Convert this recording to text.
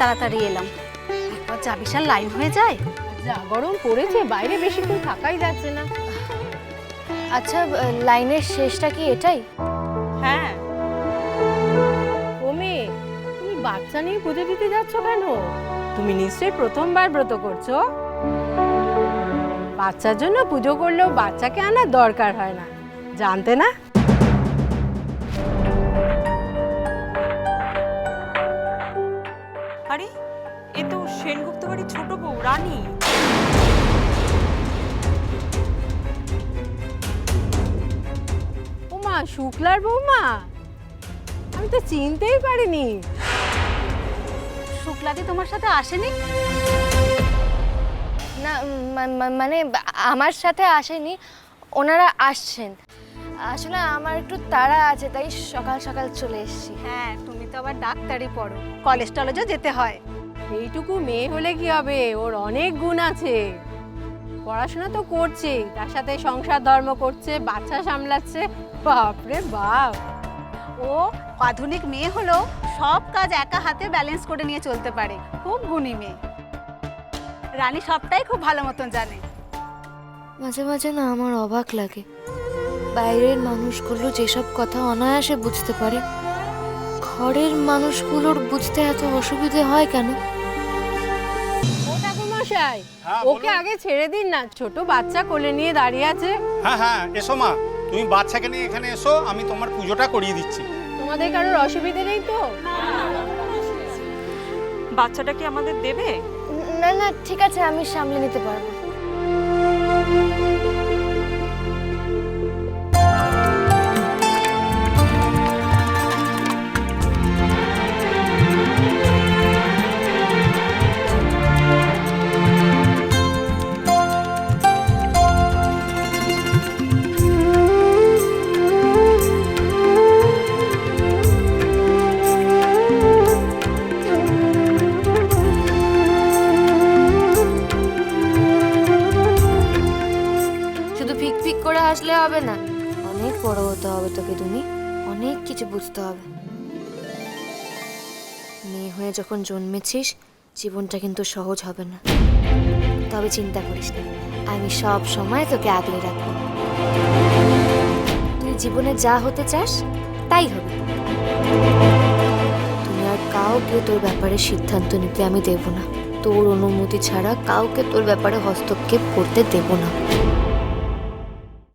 তাড়াতাড়ি এলাম। একবার যা বিশাল লাইন হয়ে যায়। যা গরম পড়েছে বাইরে বেশিক্ষণ থাকাই যাচ্ছে না। আচ্ছা লাইনের শেষটা কি এটাই? হ্যাঁ। ও মেয়ে তুমি বাচ্চা নিয়ে পুজো দিতে যাচ্ছ কেন? তুমি নিশ্চয়ই প্রথমবার ব্রত করছ? বাচ্চার জন্য পুজো করলেও বাচ্চাকে আনার দরকার হয় না। জানতে না? সেনগুপ্ত বাড়ির ছোট বউ রানী। ওমা শুক্লার বৌমা আমি তো চিনতেই পারিনি। শুক্লাদি তোমার সাথে আসেনি? না মা- মা- মানে আমার সাথে আসেনি ওনারা আসছেন। আসলে আমার একটু তাড়া আছে তাই সকাল সকাল চলে এসেছি। হ্যাঁ তুমি তো আবার ডাক্তারি পড়ো কলেজ টলেজও যেতে হয়। এইটুকু মেয়ে হলে কি হবে? ওর অনেক গুণ আছে। পড়াশোনা তো করছে তার সাথে সংসার ধর্ম করছে বাচ্চা সামলাচ্ছে। বাপরে বাপ! ও আধুনিক মেয়ে হলো সব কাজ একা হাতে ব্যালেন্স করে নিয়ে চলতে পারে। খুব গুণী মেয়ে। রানী সবটাই খুব ভালো মতন জানে। মাঝে মাঝে না আমার অবাক লাগে। বাইরের মানুষগুলো যেসব কথা অনায়াসে বুঝতে পারে ঘরের মানুষগুলোর বুঝতে এত অসুবিধে হয় কেন? ও ঠাকুরমশাই হ্যাঁ, ওকে আগে ছেড়ে দিন না। ছোট বাচ্চা কোলে নিয়ে দাঁড়িয়ে আছে। হ্যাঁ হ্যাঁ এসো মা। তুমি বাচ্চাকে নিয়ে এখানে এসো আমি তোমার পুজোটা করিয়ে দিচ্ছি। তোমাদের কারোর অসুবিধে নেই তো? বাচ্চাটা কি আমাদের দেবে? না না ঠিক আছে আমি সামলে নিতে পারব। আসলে হবে না। অনেক বড় হতে হবে তোকে তুমি অনেক কিছু বুঝতে হবে। মেয়ে হয়ে যখন জন্মেছিস, জীবনটা কিন্তু সহজ হবে না। তবে চিন্তা করিস না, আমি সব সময় তোকে আগলে রাখব। তুই জীবনে যা হতে চাস, তাই হবে। তুমি আর কাউকে তোর ব্যাপারে সিদ্ধান্ত নিতে আমি দেব না। তোর অনুমতি ছাড়া কাউকে তোর ব্যাপারে হস্তক্ষেপ করতে দেব না।